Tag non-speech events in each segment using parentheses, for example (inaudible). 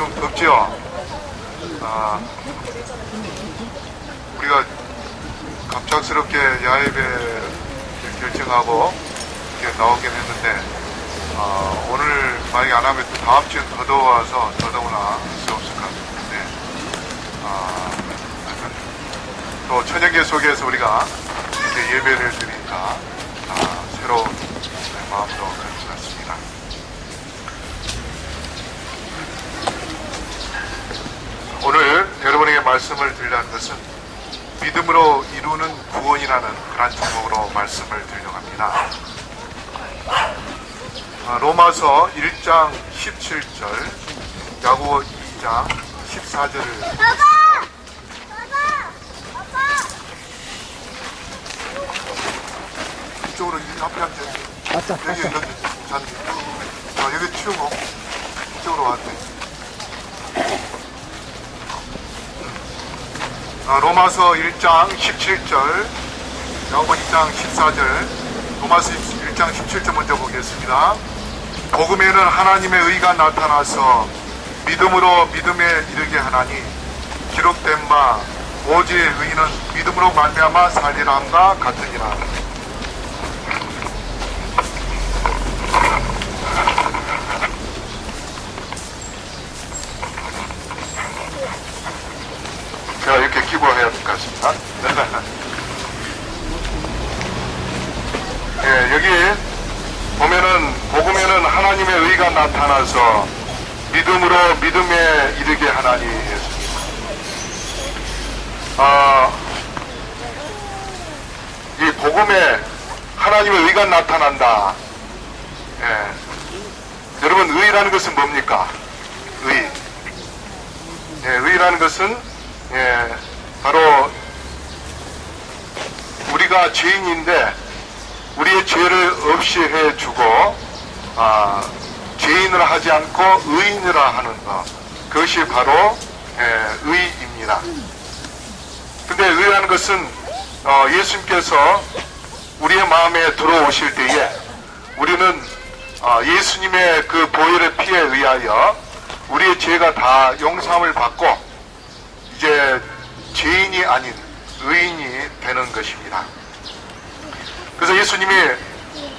좀 덥지요? 아, 우리가 갑작스럽게 야외배 결정하고 이렇게 나오긴 했는데 어, 오늘 만약에 안 하면 또 다음 주엔 더 더워서 더더구나 할수 없을 것 같은데 어, 또 천연계 속에서 우리가 이렇게 예배를 드리니까 아, 새로운 마음도 그런 것 같습니다. 오늘 여러분에게 말씀을 드리려는 것은 믿음으로 이루는 구원이라는 그런 제목으로 말씀을 드리려고 합니다. 아, 로마서 1장 17절, 야고 2장 14절을 이쪽으로 이 앞에 앉아. 아싸, 여기. 여기 여기 치우고 이쪽으로. 아, 로마서 1장 17절, 야고보 2장 14절, 로마서 1장 17절 먼저 보겠습니다. 복음에는 하나님의 의가 나타나서 믿음으로 믿음에 이르게 하나니 기록된 바 오직 의인은 믿음으로 말미암아 살리라 함과 같으니라. 제가 이렇게 기부해야 될 것 같습니다. 예, 여기 보면은 복음에는 하나님의 의가 나타나서 믿음으로 믿음에 이르게 하나니 했습니다. 아, 이 복음에 하나님의 의가 나타난다. 예. 여러분 의라는 것은 뭡니까? 의. 예, 의라는 것은 예, 바로 우리가 죄인인데 우리의 죄를 없이 해주고 아, 죄인을 하지 않고 의인이라 하는 것 그것이 바로 예, 의입니다. 근데 의라는 것은 어, 예수님께서 우리의 마음에 들어오실 때에 우리는 어, 예수님의 그 보혈의 피에 의하여 우리의 죄가 다 용서함을 받고 이제 죄인이 아닌 의인이 되는 것입니다. 그래서 예수님이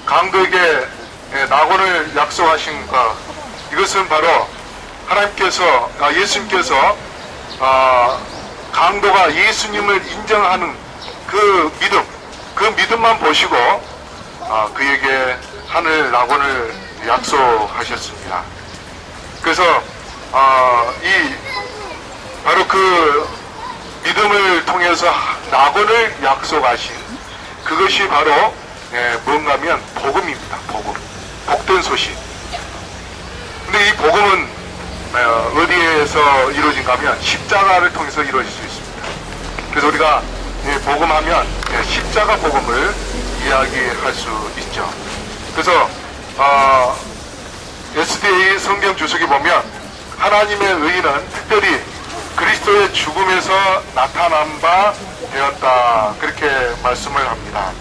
강도에게 예, 낙원을 약속하신 것 이것은 바로 하나님께서 아, 예수님께서 아, 강도가 예수님을 인정하는 그 믿음 그 믿음만 보시고 아, 그에게 하늘 낙원을 약속하셨습니다. 그래서 아, 이 바로 그 믿음을 통해서 낙원을 약속하신 그것이 바로 예, 뭔가면 복음입니다. 복음. 복된 소식. 근데 이 복음은 어, 어디에서 이루어진가 하면 십자가를 통해서 이루어질 수 있습니다. 그래서 우리가 예, 복음하면 예, 십자가 복음을 이야기할 수 있죠. 그래서 어, SDA 성경 주석에 보면 하나님의 의는 특별히 그리스도의 죽음에서 나타난 바 되었다 그렇게 말씀을 합니다.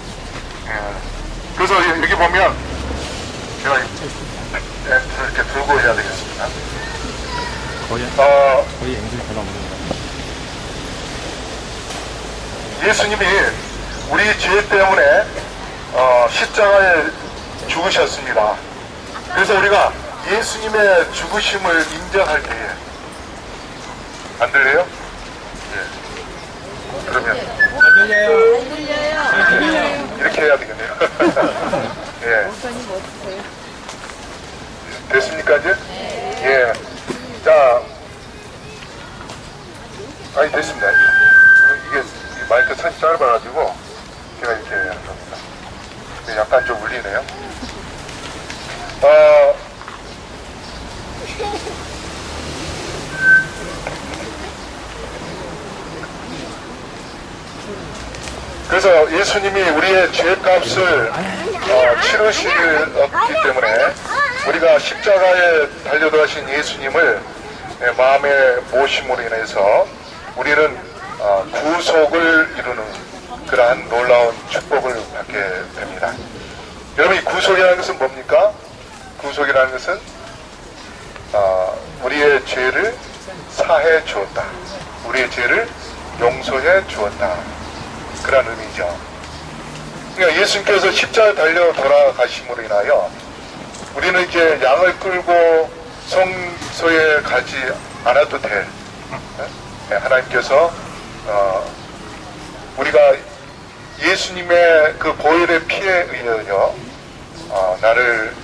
예. 그래서 여- 여기 보면 제가 이렇게 들고 해야 되겠습니다. 거의, 어, 거의 앵글 전화 오는 거 예수님이 우리 죄 때문에 어, 십자가에 죽으셨습니다. 그래서 우리가 예수님의 죽으심을 인정할 때에 안 들려요? 예. 그러면 이렇게 해야 되겠네요. (laughs) 예. 됐습니까 이제? 예. 자, 아니 됐습니다. 이게 이 마이크 선이 짧아가지고 제가 이렇게 하는 겁니다. 근데 약간 좀 울리네요. 어, 그래서 예수님이 우리의 죄값을 어, 치르시었기 때문에 우리가 십자가에 달려들어가신 예수님을 예, 마음에 모심으로 인해서 우리는 어, 구속을 이루는 그러한 놀라운 축복을 받게 됩니다. 여러분 이 구속이라는 것은 뭡니까? 구속이라는 것은 어, 우리의 죄를 사해 주었다. 우리의 죄를 용서해 주었다. 그런 의미죠. 그러니까 예수님께서 십자가에 달려 돌아가심으로 인하여 우리는 이제 양을 끌고 성소에 가지 않아도 될 네, 하나님께서 어, 우리가 예수님의 그 보혈의 피에 의하여 어, 나를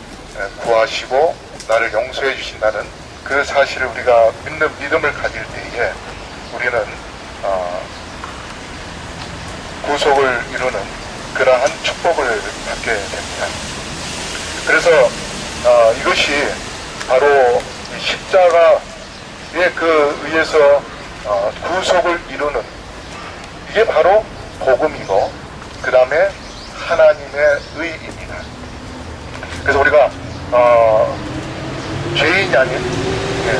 구하시고 나를 용서해 주신다는 그 사실을 우리가 믿는 믿음을 가질 때에 우리는 어, 구속을 이루는 그러한 축복을 받게 됩니다. 그래서 어, 이것이 바로 이 십자가에 그 의해서 어, 구속을 이루는 이게 바로 복음이고 그 다음에 하나님의 의입니다. 그래서 우리가 어, 죄인이 아닌 예,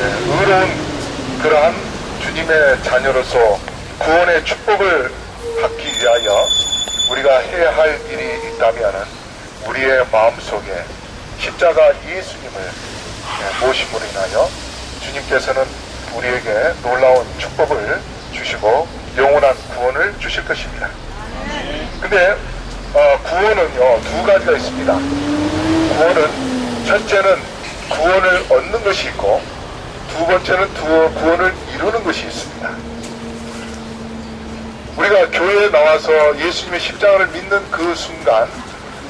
의로운 그러한 주님의 자녀로서 구원의 축복을 받기 위하여 우리가 해야 할 일이 있다면 우리의 마음속에 십자가 예수님을 예, 모심으로 인하여 주님께서는 우리에게 놀라운 축복을 주시고 영원한 구원을 주실 것입니다. 근데 어, 구원은요 두 가지가 있습니다. 구원은 첫째는 구원을 얻는 것이 있고 두 번째는 두, 구원을 이루는 것이 있습니다. 우리가 교회에 나와서 예수님의 십자가를 믿는 그 순간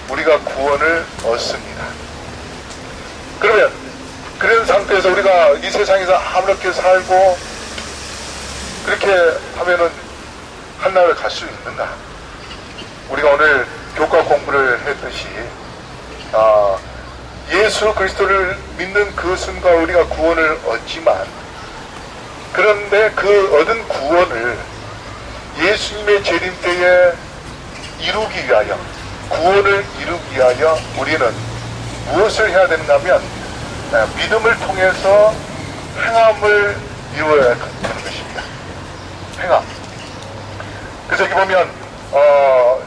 우리가 구원을 얻습니다. 그러면 그런 상태에서 우리가 이 세상에서 아무렇게 살고 그렇게 하면은 한나라를 갈수 있는가? 우리가 오늘 교과 공부를 했듯이 아, 예수 그리스도를 믿는 그 순간 우리가 구원을 얻지만 그런데 그 얻은 구원을 예수님의 재림 때에 이루기 위하여 구원을 이루기 위하여 우리는 무엇을 해야 되는가 하면 아, 믿음을 통해서 행함을 이루어야 되는 것입니다. 행함. 그래서 여기 보면 어,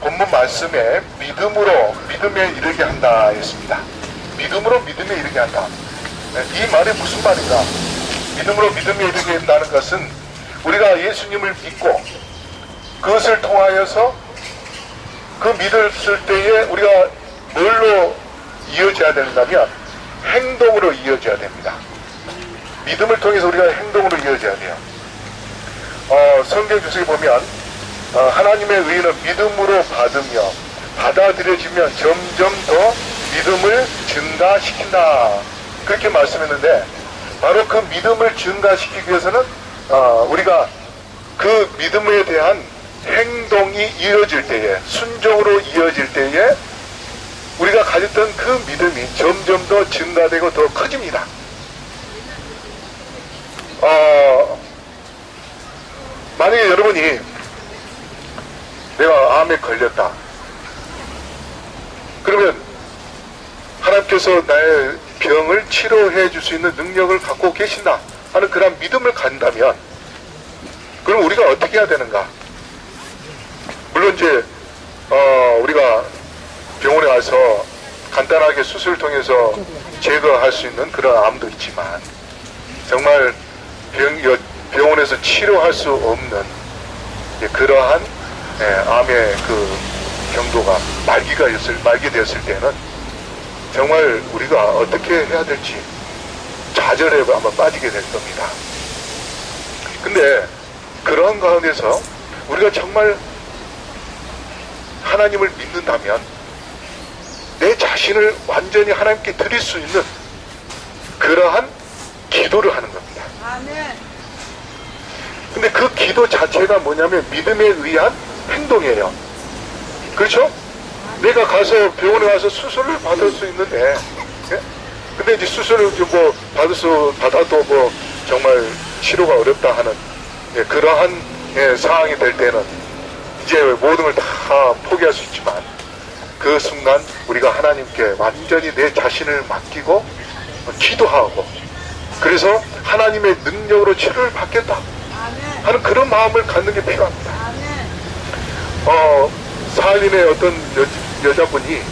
본문 말씀에 믿음으로 믿음에 이르게 한다 했습니다. 믿음으로 믿음에 이르게 한다. 네, 이 말이 무슨 말인가? 믿음으로 믿음에 이르게 한다는 것은 우리가 예수님을 믿고 그것을 통하여서 그 믿었을 때에 우리가 뭘로 이어져야 되는가면 행동으로 이어져야 됩니다. 믿음을 통해서 우리가 행동으로 이어져야 돼요. 어, 성경 주석에 보면 어, 하나님의 의는 믿음으로 받으며 받아들여지면 점점 더 믿음을 증가시킨다. 그렇게 말씀했는데 바로 그 믿음을 증가시키기 위해서는 어, 우리가 그 믿음에 대한 행동이 이어질 때에 순종으로 이어질 때에 우리가 가졌던 그 믿음이 점점 더 증가되고 더 커집니다. 어, 만약에 여러분이 내가 암에 걸렸다. 그러면 하나님께서 나의 병을 치료해 줄 수 있는 능력을 갖고 계신다 하는 그런 믿음을 간다면 그럼 우리가 어떻게 해야 되는가? 물론 이제 어, 우리가 병원에 가서 간단하게 수술을 통해서 제거할 수 있는 그런 암도 있지만 정말 병, 여- 병원에서 치료할 수 없는 예, 그러한 예, 암의 그 경도가 말기가 있을, 말기 되었을 때는 정말 우리가 어떻게 해야 될지 좌절에 아마 빠지게 될 겁니다. 근데 그러한 가운데서 우리가 정말 하나님을 믿는다면 내 자신을 완전히 하나님께 드릴 수 있는 그러한 기도를 하는 겁니다. 근데 그 기도 자체가 뭐냐면 믿음에 의한 행동이에요. 그렇죠? 내가 가서 병원에 가서 수술을 받을 수 있는데, 예? 근데 이제 수술을 뭐 받을 수 받아도 뭐 정말 치료가 어렵다 하는 예, 그러한 예, 상황이 될 때는 이제 모든 걸 다 포기할 수 있지만 그 순간 우리가 하나님께 완전히 내 자신을 맡기고 기도하고 그래서 하나님의 능력으로 치료를 받겠다. 하는 그런 마음을 갖는 게 필요합니다. 어, 사할린의 어떤 여, 여자분이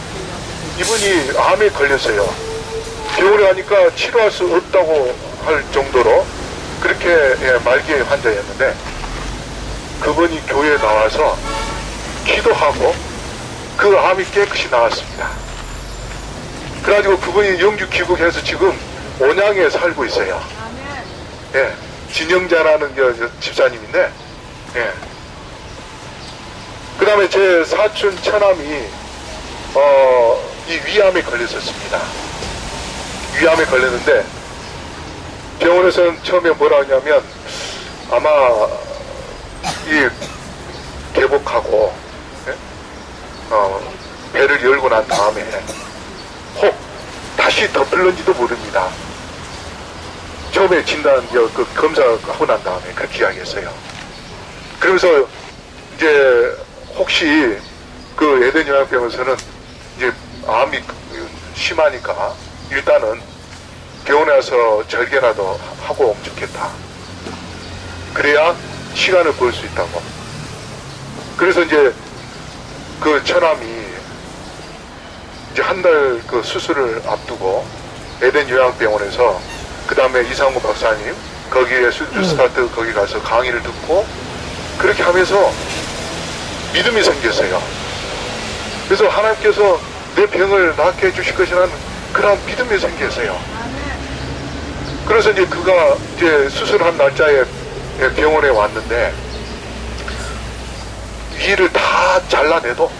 이분이 암에 걸렸어요. 병원에 가니까 치료할 수 없다고 할 정도로 그렇게 예, 말기의 환자였는데 그분이 교회에 나와서 기도하고 그 암이 깨끗이 나왔습니다. 그래가지고 그분이 영주 귀국해서 지금 온양에 살고 있어요. 예, 진영자라는 집사님인데, 예. 그 다음에 제 사촌 처남이, 어, 이 위암에 걸렸었습니다. 위암에 걸렸는데, 병원에서는 처음에 뭐라 하냐면, 아마, 이, 개복하고, 예? 어, 배를 열고 난 다음에, 혹, 다시 덮을런지도 모릅니다. 처음에 진단 저, 그 검사하고 난 다음에 그렇게 이야기했어요. 그러면서 이제 혹시 그 에덴 요양병원에서는 이제 암이 심하니까 일단은 병원에 와서 절개라도 하고 오면 좋겠다. 그래야 시간을 벌 수 있다고. 그래서 이제 그 처남이 이제 한 달 그 수술을 앞두고 에덴 요양병원에서 그 다음에 이상우 박사님 거기에 수주 스타트 거기 가서 강의를 듣고 그렇게 하면서 믿음이 생겼어요. 그래서 하나님께서 내 병을 낫게 해주실 것이라는 그런 믿음이 생겼어요. 그래서 이제 그가 이제 수술한 날짜에 병원에 왔는데 위를 다 잘라내도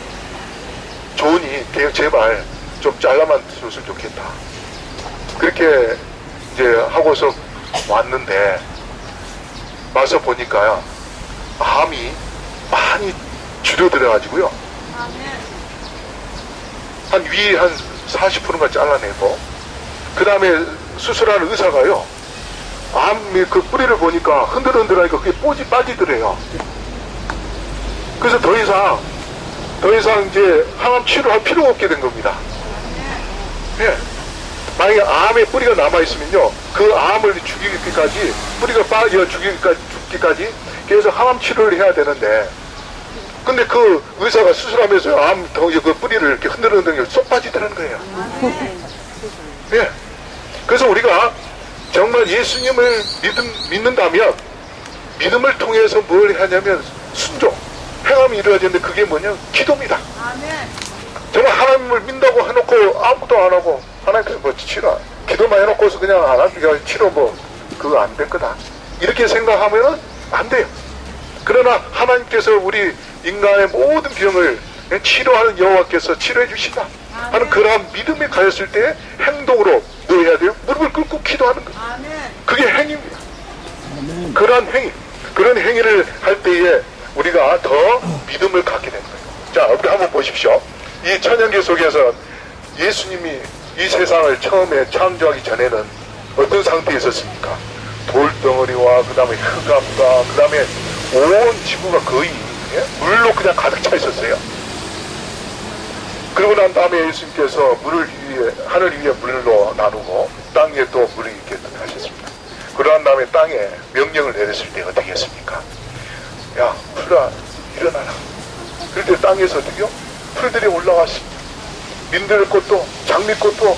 좋으니 제- 제발 좀 잘라만 줬으면 좋겠다. 그렇게 이제 하고서 왔는데 와서 보니까요 암이 많이 줄어들어 가지고요 아멘. 한위한 40%가 잘라내고 그 다음에 수술하는 의사가요 암의 그 뿌리를 보니까 흔들흔들하니까 그게 뽀지 빠지더래요 그래서 더 이상 더 이상 이제 항암 치료할 필요가 없게 된 겁니다 예. 만약에 암의 뿌리가 남아있으면요 그 암을 죽이기까지 뿌리가 빠져 죽이기까지 죽기까지 계속 항암 치료를 해야 되는데 근데 그 의사가 수술하면서 암 덩이 그 뿌리를 이렇게 흔들흔들 쏙 빠지더라는 거예요 아멘. 예. 그래서 우리가 정말 예수님을 믿음, 믿는다면 믿음을 통해서 뭘 하냐면 순종, 행함이 이루어지는데 그게 뭐냐? 기도입니다. 아멘. 정말 하나님을 믿는다고 해놓고 아무것도 안 하고 하나님께서 뭐 치료, 기도만 해놓고서 그냥 안 하니까 치료 뭐 그거 안 될 거다. 이렇게 생각하면은 안 돼요. 그러나 하나님께서 우리 인간의 모든 병을 치료하는 여호와께서 치료해 주시다 하는 그러한 믿음이 가졌을 때 행동으로 뭐 해야 돼요? 무릎을 꿇고 기도하는 거. 아멘. 그게 행위입니다. 그러한 행위, 그런 행위를 할 때에 우리가 더 믿음을 갖게 되는 거예요. 자, 우리 한번 보십시오. 이 천연계 속에서 예수님이 이 세상을 처음에 창조하기 전에는 어떤 상태에 있었습니까? 돌덩어리와 그 다음에 흑암과 그 다음에 온 지구가 거의 예? 물로 그냥 가득 차 있었어요. 그러고 난 다음에 예수님께서 물을 위에, 하늘 위에 물로 나누고 땅 위에 또 물이 있게 하셨습니다. 그러한 다음에 땅에 명령을 내렸을 때 어떻게 했습니까? 야, 풀아, 일어나라. 그럴 때 땅에서 어떻게요? 풀들이 올라왔습니다. 민들꽃도, 장미꽃도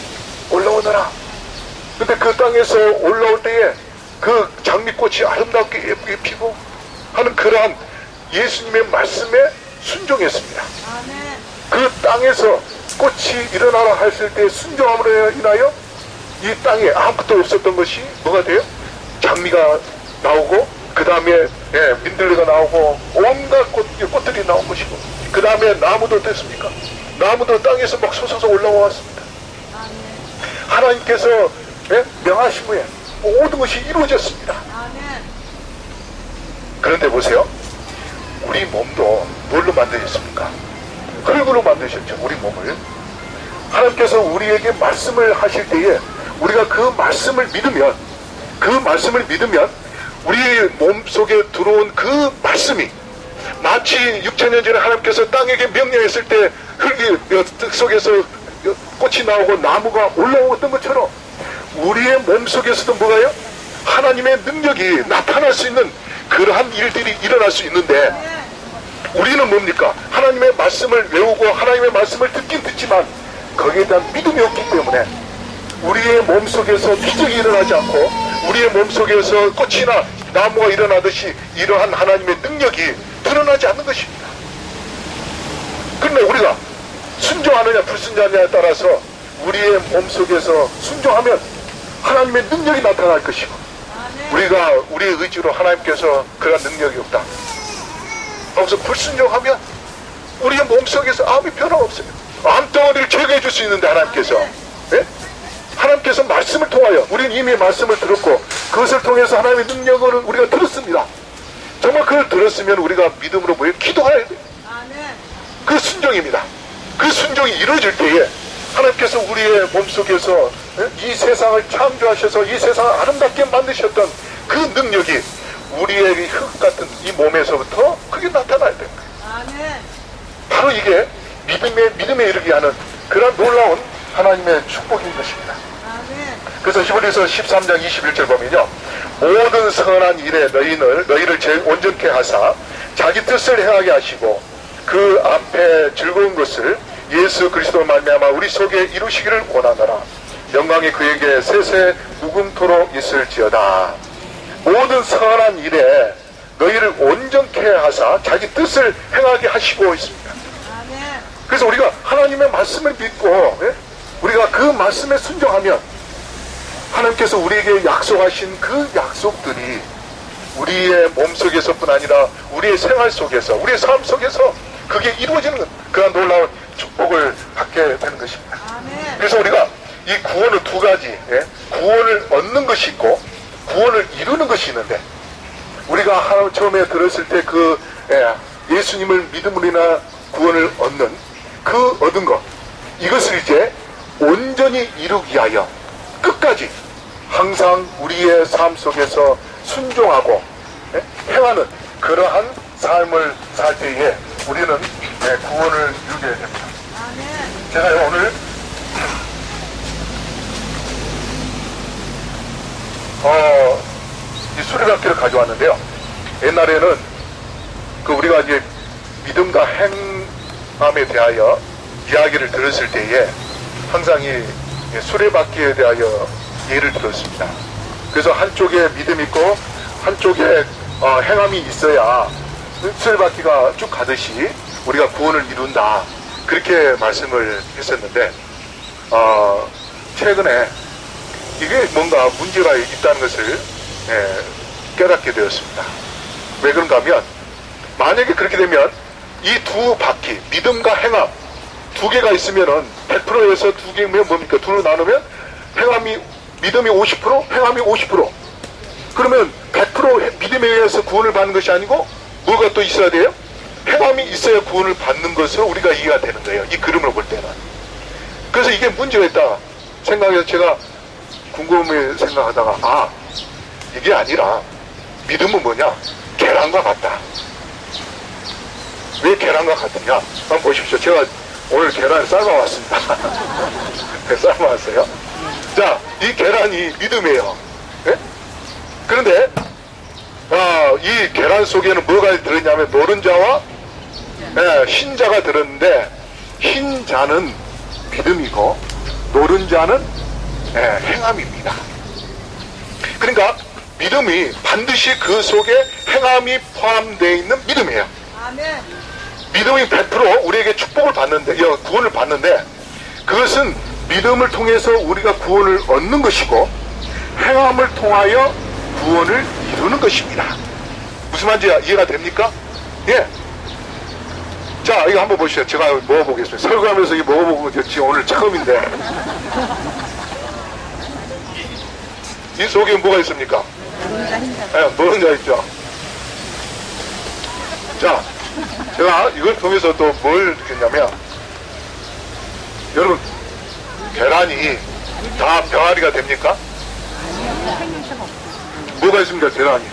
올라오너라. 근데 그 땅에서 올라올 때에 그 장미꽃이 아름답게 예쁘게 피고 하는 그러한 예수님의 말씀에 순종했습니다. 아멘. 그 땅에서 꽃이 일어나라 했을 때 순종함으로 인하여 이 땅에 아무것도 없었던 것이 뭐가 돼요? 장미가 나오고 그 다음에 예, 민들레가 나오고 온갖 꽃, 꽃들이 나온 것이고 그 다음에 나무도 됐습니까? 나무도 땅에서 막 솟아서 올라와 왔습니다. 하나님께서 예, 명하신 후에 모든 것이 이루어졌습니다. 그런데 보세요. 우리 몸도 뭘로 만드셨습니까? 흙으로 만드셨죠. 우리 몸을. 하나님께서 우리에게 말씀을 하실 때에 우리가 그 말씀을 믿으면 그 말씀을 믿으면 우리 몸 속에 들어온 그 말씀이 마치 6천년 전에 하나님께서 땅에게 명령했을 때 흙이 어, 뜻 속에서 어, 꽃이 나오고 나무가 올라오던 것처럼 우리의 몸 속에서도 뭐가요? 하나님의 능력이 나타날 수 있는 그러한 일들이 일어날 수 있는데 우리는 뭡니까? 하나님의 말씀을 외우고 하나님의 말씀을 듣긴 듣지만 거기에 대한 믿음이 없기 때문에 우리의 몸 속에서 기적이 일어나지 않고 우리의 몸 속에서 꽃이나 나무가 일어나듯이 이러한 하나님의 능력이 드러나지 않는 것입니다. 그런데 우리가 순종하느냐 불순종하느냐에 따라서 우리의 몸 속에서 순종하면 하나님의 능력이 나타날 것이고. 우리가 우리의 의지로 하나님께서 그런 능력이 없다. 그래서 불순종하면 우리의 몸속에서 아무 변화 없어요. 암덩어리를 제거해 줄 수 있는데 하나님께서 예? 하나님께서 말씀을 통하여 우리는 이미 말씀을 들었고 그것을 통해서 하나님의 능력을 우리가 들었습니다. 정말 그걸 들었으면 우리가 믿음으로 모여 기도해야 돼요. 아멘. 그 순종입니다. 그 순종이 이루어질 때에 하나님께서 우리의 몸속에서 예? 이 세상을 창조하셔서 이 세상을 아름답게 만드셨던 그 능력이 우리의 흙 같은 이 몸에서부터 그게 나타나야 됩니다. 아멘. 바로 이게 믿음에, 믿음에 이르게 하는 그런 놀라운 하나님의 축복인 것입니다. 그래서 히브리서 13장 21절 보면요. 모든 선한 일에 너희를, 너희를 제일 온전케 하사 자기 뜻을 행하게 하시고 그 앞에 즐거운 것을 예수 그리스도 말미암아 우리 속에 이루시기를 원하노라. 영광이 그에게 세세 무궁토록 있을지어다. 모든 선한 일에 너희를 온전케 하사 자기 뜻을 행하게 하시고 있습니다. 그래서 우리가 하나님의 말씀을 믿고 예? 우리가 그 말씀에 순종하면 하나님께서 우리에게 약속하신 그 약속들이 우리의 몸속에서뿐 아니라 우리의 생활 속에서 우리의 삶 속에서 그게 이루어지는 그런 놀라운 축복을 받게 되는 것입니다. 그래서 우리가 이 구원을 두 가지 예? 구원을 얻는 것이 있고 구원을 이루는 것이 있는데 우리가 하나 처음에 들었을 때 그 예 수님을 믿음으로 인한 구원을 얻는 그 얻은 것 이것을 이제 온전히 이루기 위하여 끝까지 항상 우리의 삶 속에서 순종하고 예? 행하는 그러한 삶을 살 때에 우리는 예, 구원을 이루게 됩니다. 제가 오늘 어, 이 수레바퀴를 가져왔는데요. 옛날에는 그 우리가 이제 믿음과 행함에 대하여 이야기를 들었을 때에 항상 이 수레바퀴에 대하여 예를 들었습니다. 그래서 한쪽에 믿음 있고 한쪽에 어, 행함이 있어야 수레바퀴가 쭉 가듯이 우리가 구원을 이룬다. 그렇게 말씀을 했었는데 어, 최근에 이게 뭔가 문제가 있다는 것을 예, 깨닫게 되었습니다. 왜 그런가 하면 만약에 그렇게 되면 이 두 바퀴 믿음과 행함 두 개가 있으면은 100%에서 두 개면 뭡니까? 둘로 나누면 행함이 믿음이 50% 행함이 50% 그러면 100% 믿음에 의해서 구원을 받는 것이 아니고 뭐가 또 있어야 돼요? 행함이 있어야 구원을 받는 것으로 우리가 이해가 되는 거예요. 이 그림을 볼 때는. 그래서 이게 문제가 있다 생각해서 제가 궁금해 생각하다가 아 이게 아니라 믿음은 뭐냐? 계란과 같다. 왜 계란과 같으냐? 한번 보십시오. 제가 오늘 계란을 삶아왔습니다. 네, (laughs) 삶아왔어요. 자이 계란이 믿음이에요. 예? 그런데 아, 이 계란 속에는 뭐가 들었냐면 노른자와 예, 흰자가 들었는데 흰자는 믿음이고 노른자는 예, 행함입니다. 그러니까 믿음이 반드시 그 속에 행함이 포함되어 있는 믿음이에요. 아멘. 믿음이 100% 우리에게 축복을 받는데, 여, 구원을 받는데, 그것은 믿음을 통해서 우리가 구원을 얻는 것이고, 행함을 통하여 구원을 이루는 것입니다. 무슨 말인지 이해가 됩니까? 예. 자, 이거 한번 보시죠. 제가 먹어보겠습니다. 설교하면서 이거 먹어보고 지금 오늘 처음인데. 이 속에 뭐가 있습니까? 예, 노른자 있죠. 자, 제가 이걸 통해서 또 뭘 느꼈냐면, 여러분, 계란이 다 병아리가 됩니까? 뭐가 있습니까, 계란이?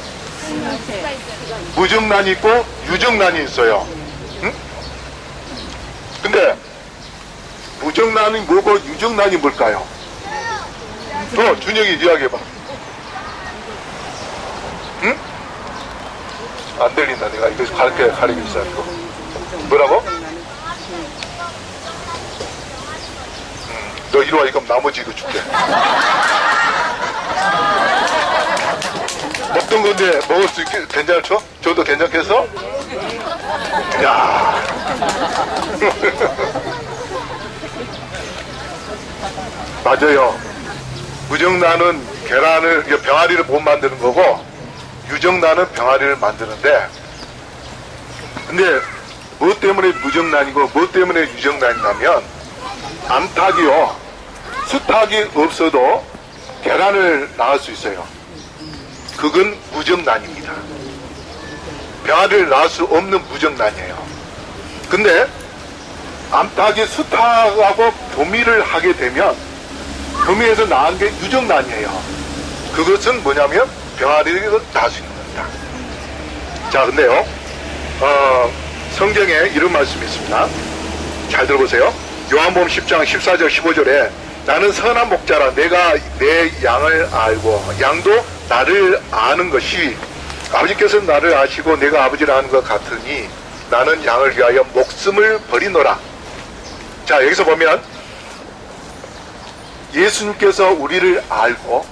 무정란이 있고 유정란이 있어요. 응? 근데 무정란이 뭐고 유정란이 뭘까요? 어, 준영이 이야기해봐. 안 들린다. 내가 이거 가르쳐, 있어. 이거. 뭐라고? 너 이리 와, 이거 나머지 이거 줄게. (laughs) 먹던 건데 먹을 수 있게 괜찮죠? 저도 괜찮겠어? 야. (laughs) 맞아요. 무정란은 계란을, 병아리를 못 만드는 거고, 유정란은 병아리를 만드는데, 근데, 뭐 때문에 무정란이고, 뭐 때문에 유정란이냐면, 암탉이요, 수탉이 없어도 계란을 낳을 수 있어요. 그건 무정란입니다. 병아리를 낳을 수 없는 무정란이에요. 근데, 암탉이 수탉하고 교미를 하게 되면, 교미에서 나은 게 유정란이에요. 그것은 뭐냐면 병아리를 낳을 수 있는 겁니다. 자, 근데요, 어, 성경에 이런 말씀이 있습니다. 잘 들어보세요. 요한복음 10장 14절 15절에 나는 선한 목자라 내가 내 양을 알고 양도 나를 아는 것이 아버지께서 나를 아시고 내가 아버지를 아는 것 같으니 나는 양을 위하여 목숨을 버리노라. 자, 여기서 보면 예수님께서 우리를 알고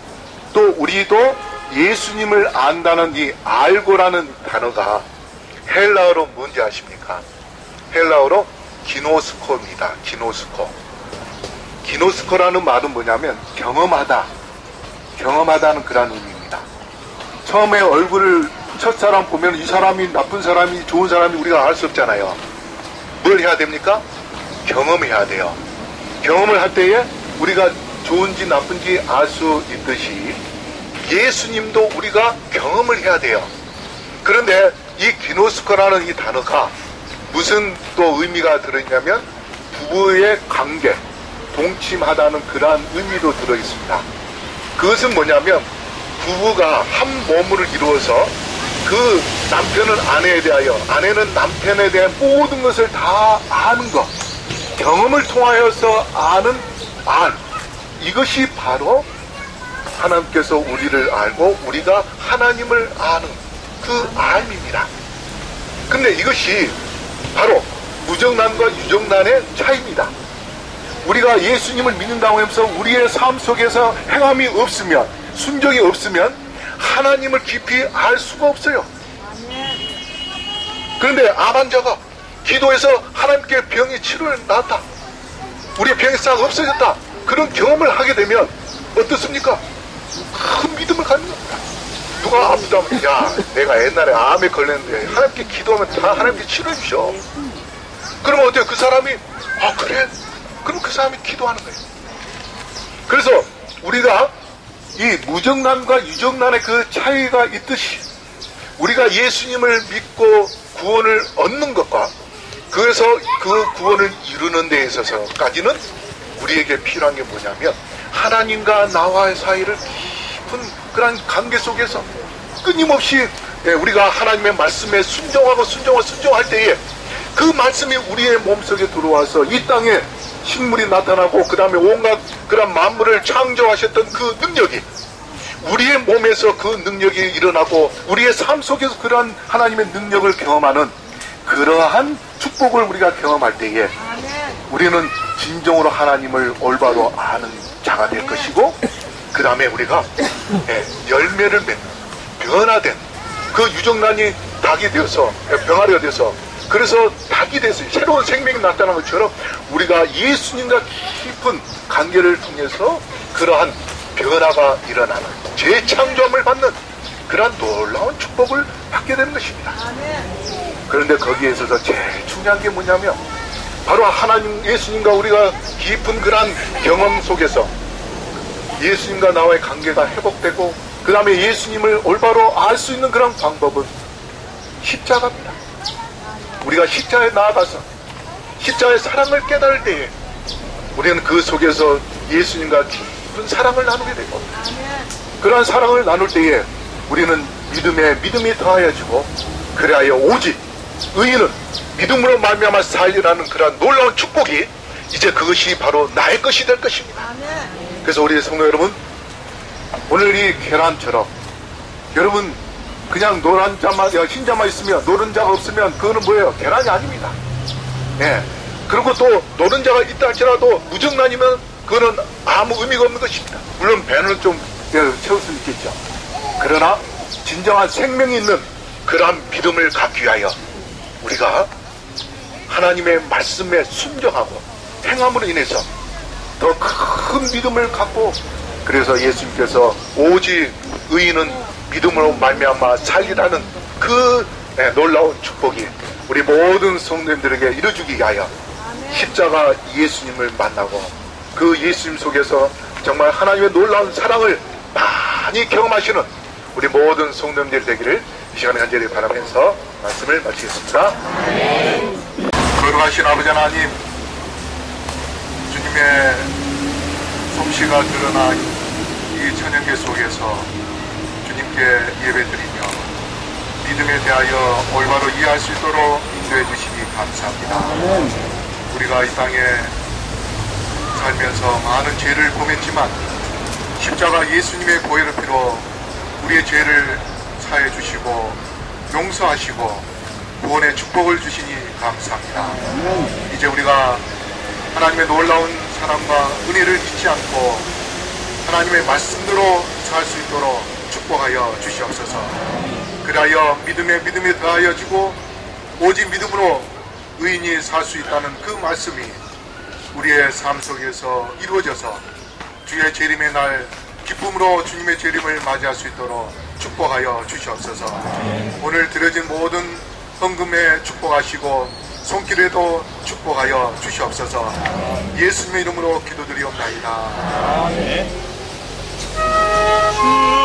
또 우리도 예수님을 안다는 이 알고라는 단어가 헬라어로 뭔지 아십니까? 헬라어로 기노스코입니다. 기노스코. 기노스코라는 말은 뭐냐면 경험하다. 경험하다는 그런 의미입니다. 처음에 얼굴을 첫사람 보면 이 사람이 나쁜 사람이 좋은 사람이 우리가 알 수 없잖아요. 뭘 해야 됩니까? 경험해야 돼요. 경험을 할 때에 우리가 좋은지 나쁜지 알 수 있듯이 예수님도 우리가 경험을 해야 돼요. 그런데 이 기노스코라는 이 단어가 무슨 또 의미가 들어있냐면 부부의 관계, 동침하다는 그러한 의미도 들어있습니다. 그것은 뭐냐면 부부가 한 몸을 이루어서 그 남편은 아내에 대하여 아내는 남편에 대한 모든 것을 다 아는 것 경험을 통하여서 아는 안 이것이 바로 하나님께서 우리를 알고 우리가 하나님을 아는 그 알입니다. 근데 이것이 바로 무정란과 유정란의 차이입니다. 우리가 예수님을 믿는다고 하면서 우리의 삶 속에서 행함이 없으면 순종이 없으면 하나님을 깊이 알 수가 없어요. 그런데 암 환자가 기도해서 하나님께 병이 치료를 나았다. 우리의 병이 싹 없어졌다. 그런 경험을 하게 되면 어떻습니까? 큰 믿음을 갖는 겁니다. 누가 아프다면 야 내가 옛날에 암에 걸렸는데 하나님께 기도하면 다 하나님께 치료해 주셔. 그러면 어때요? 그 사람이 아 그래? 그럼 그 사람이 기도하는 거예요. 그래서 우리가 이 무정란과 유정란의 그 차이가 있듯이 우리가 예수님을 믿고 구원을 얻는 것과 그래서 그 구원을 이루는 데 있어서까지는 우리에게 필요한 게 뭐냐면 하나님과 나와의 사이를 깊은 그런 관계 속에서 끊임없이 예, 우리가 하나님의 말씀에 순종하고 순종하고 순종할 때에 그 말씀이 우리의 몸속에 들어와서 이 땅에 식물이 나타나고 그 다음에 온갖 그런 만물을 창조하셨던 그 능력이 우리의 몸에서 그 능력이 일어나고 우리의 삶 속에서 그러한 하나님의 능력을 경험하는 그러한 축복을 우리가 경험할 때에. 우리는 진정으로 하나님을 올바로 아는 자가 될 것이고 그 다음에 우리가 예, 열매를 맺는 변화된 그 유정란이 닭이 되어서 예, 병아리가 돼서 그래서 닭이 돼서 새로운 생명이 나타난 것처럼 우리가 예수님과 깊은 관계를 통해서 그러한 변화가 일어나는 재창조함을 받는 그러한 놀라운 축복을 받게 되는 것입니다. 그런데 거기에 있어서 제일 중요한 게 뭐냐면 바로 하나님 예수님과 우리가 깊은 그러한 경험 속에서 예수님과 나와의 관계가 회복되고 그 다음에 예수님을 올바로 알 수 있는 그런 방법은 십자가입니다. 우리가 십자가에 나아가서 십자가의 사랑을 깨달을 때에 우리는 그 속에서 예수님과 깊은 사랑을 나누게 되고. 그러한 사랑을 나눌 때에 우리는 믿음에 믿음이 더하여지고 그리하여 오직 의인은 믿음으로 말미암아 살리라는 그러한 놀라운 축복이 이제 그것이 바로 나의 것이 될 것입니다. 그래서 우리 성도 여러분 오늘 이 계란처럼 여러분 그냥 노란 자만 야, 흰 자만 있으면 노른 자가 없으면 그거는 뭐예요? 계란이 아닙니다. 예. 그리고 또 노른 자가 있다 할지라도 무정란이면 그거는 아무 의미가 없는 것입니다. 물론 배는 좀 예, 채울 수 있겠죠. 그러나 진정한 생명이 있는 그러한 믿음을 갖기 위하여 우리가 하나님의 말씀에 순종하고 행함으로 인해서 더 큰 믿음을 갖고 그래서 예수님께서 오직 의인은 믿음으로 말미암아 살리라는 그 예, 놀라운 축복이 우리 모든 성도님들에게 이루어주기 위하여 십자가 예수님을 만나고 그 예수님 속에서 정말 하나님의 놀라운 사랑을 많이 경험하시는 우리 모든 성도님들 되기를 이 시간에 간절히 바라면서 말씀을 마치겠습니다. 거룩하신 아버지 하나님 주님의 솜씨가 드러난 이 천연계 속에서 주님께 예배드리며 믿음에 대하여 올바로 이해할 수 있도록 인도해 주시기 감사합니다. 우리가 이 땅에 살면서 많은 죄를 범했지만 십자가 예수님의 보혈의 피로 우리의 죄를 사해 주시고 용서하시고 구원의 축복을 주시니 감사합니다. 이제 우리가 하나님의 놀라운 사랑과 은혜를 잊지 않고 하나님의 말씀대로 살 수 있도록 축복하여 주시옵소서. 그리하여 믿음에 믿음이 더하여지고 오직 믿음으로 의인이 살 수 있다는 그 말씀이 우리의 삶 속에서 이루어져서 주의 재림의 날 기쁨으로 주님의 재림을 맞이할 수 있도록 축복하여 주시옵소서. 오늘 드려진 모든 헌금에 축복하시고 손길에도 축복하여 주시옵소서. 예수님의 이름으로 기도드리옵나이다. 시